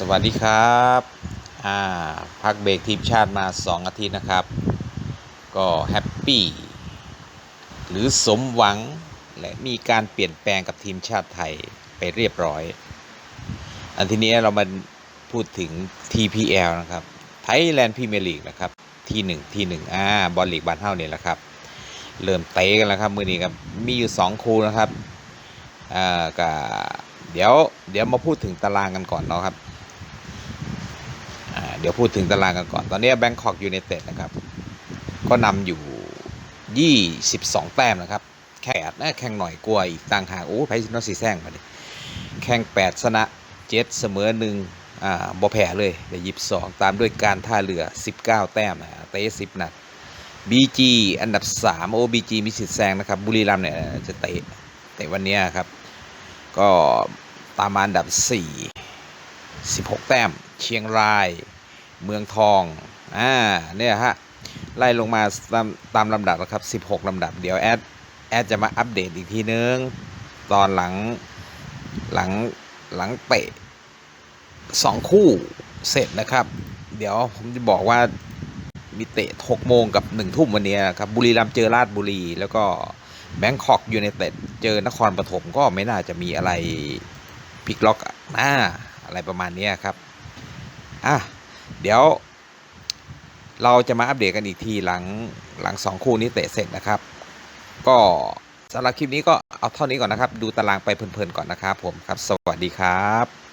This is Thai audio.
สวัสดีครับอ่าพักเบรกทีมชาติมา 2 อาทิตย์นะครับ ก็แฮปปี้หรือสมหวังและมีการเปลี่ยนแปลงกับทีมชาติไทยไปเรียบร้อย อันทีนี้เรามาพูดถึง TPL นะครับ Thailand Premier League นะครับ ที่หนึ่งที่หนึ่งอ่า บอลลีกบ้านเท่าเนี่ยแหละครับ เริ่มเตะกันแล้วครับ มือนี้ครับ มีอยู่ 2 คู่นะครับ อ่าก็เดี๋ยวเดี๋ยวมาพูดถึงตารางกันก่อนเนาะครับ ดี๋ยวพูดถึงตารางกันก่อน ตอนนี้แบงคอกยู n นเต็ดนะครับ ก็นำอยู่ 22 แต้มนะครับ แข่งนะแข่งหน่อยกลัวอีกต่างหากโอ้ไพซินอสีแซงมาดิแข่ง 8 ชนะ7เสมอหนึ่งอ่าบ่แพ้เลยเดี๋ยวยิบสองตามด้วยการท่าเรือ 19 แต้มนะเตะ10นัด BG อันดับ 3 โอ้ BG มีสิทธิ์แซงนะครับ บุรีรัมย์เนี่ยจะเตะเตะวันนี้ครับ ก็ตามมาอันดับ 4 16 แต้ม เชียงราย เมืองทองอ่าเนี่ยฮะไล่ลงมาตามตามลำดับนะครับ 16ลำดับเดี๋ยวแอดแอดจะมาอัปเดตอีกทีนึง ตอนหลังหลังหลังเตะสองคู่เสร็จนะครับ เดี๋ยวผมจะบอกว่ามีเตะ6โมงกับ1ทุ่มวันนี้นะครับบุรีรัมย์เจอราชบุรี แล้วก็แบงคอกยู n นเต็ดเจอนครปฐมก็ไม่น่าจะมีอะไรพลิกล็อกอ่าอะไรประมาณนี้ครับอะ เดี๋ยว เราจะมาอัปเดตกันอีกทีหลังหลังสองคู่นี้เตะเสร็จนะครับ ก็สำหรับคลิปนี้ก็เอาเท่านี้ก่อนนะครับ ดูตารางไปเพลินๆก่อนนะครับผมครับ สวัสดีครับ